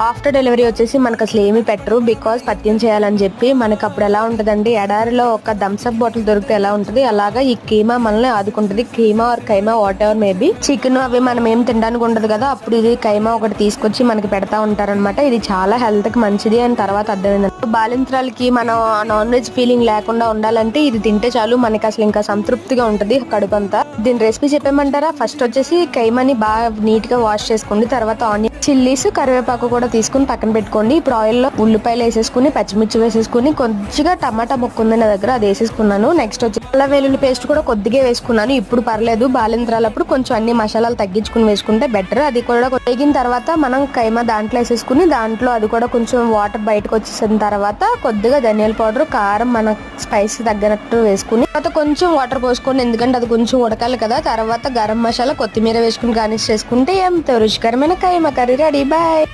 After delivery వచ్చేసి మనకు అసలు ఏమీ పెట్టరు. బికాస్ పత్యం చేయాలని చెప్పి మనకు అప్పుడు ఎలా ఉంటుందండి? ఎడారిలో ఒక థమ్స్అప్ బాటిల్ దొరికితే ఎలా ఉంటది? అలాగా ఈ కీమా మనల్ని ఆదుకుంటది. Keema or kaima whatever maybe chicken అవి మనం ఏం తినడానికి ఉండదు కదా? అప్పుడు ఇది కైమా ఒకటి తీసుకొచ్చి మనకి పెడతా ఉంటారన్నమాట. ఇది చాలా హెల్త్కి మంచిది. అని తర్వాత అర్థమైంది బాలింత్రాలకి మనం నాన్ వెజ్ ఫీలింగ్ లేకుండా ఉండాలంటే ఇది తింటే చాలు. మనకి అసలు ఇంకా సంతృప్తిగా ఉంటది కడుపు అంతా. దీని రెసిపీ చెప్పేమంటారా? ఫస్ట్ వచ్చేసి కైమాని బాగా నీట్గా వాష్ చేసుకోండి తర్వాత ఆనియన్ చిల్లీస్ కరివేపాకు కూడా తీసుకుని పక్కన పెట్టుకోండి. ఇప్పుడు ఆయిల్లో ఉల్లిపాయలు వేసేసుకుని పచ్చిమిర్చి వేసేసుకుని కొద్దిగా టమాటా ముక్క ఉంది నా దగ్గర అది వేసేసుకున్నాను. నెక్స్ట్ వచ్చి వెల్లుల్లి పేస్ట్ కూడా కొద్దిగా వేసుకున్నాను. ఇప్పుడు పర్లేదు బాలింత్రాలప్పుడు కొంచెం అన్ని మసాలాలు తగ్గించుకుని వేసుకుంటే బెటర్ అది కూడా వేగిన తర్వాత మనం కైమా దాంట్లో వేసేసుకుని దాంట్లో అది కూడా కొంచెం వాటర్ బయటకు వచ్చేసిన తర్వాత కొద్దిగా ధనియాల పౌడర్ కారం మన స్పైస్ తగ్గినట్టు వేసుకుని తర్వాత కొంచెం వాటర్ పోసుకోండి. ఎందుకంటే అది కొంచెం ఉడకాలి కదా. తర్వాత గరం మసాలా కొత్తిమీర వేసుకుని గార్నిష్ చేసుకుంటే ఎంతో రుచికరమైన కైమా కర్రీ రెడీ. బాయ్